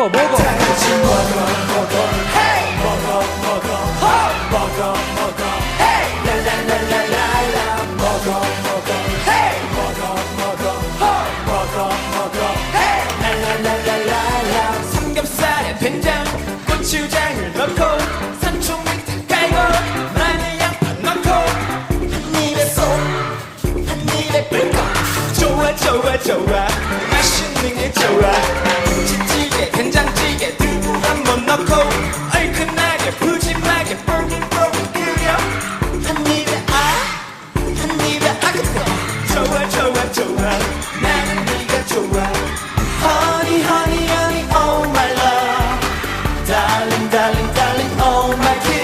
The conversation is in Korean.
먹어 먹어. 다 같이 먹어 먹어 헤이 먹어 먹어 허 먹어 먹어 헤이 랄랄랄랄라 먹어 먹어 헤이 먹어 먹어 허 먹어 먹어 헤이 랄랄랄랄라 삼겹살에 된장 고추장을 넣고 산초밀탕 깔고 마늘 양파 넣고 한 입에 쏙한 입에 불고. 좋아 좋아 좋아. 맛있는 게 좋아. darling, darling, oh my.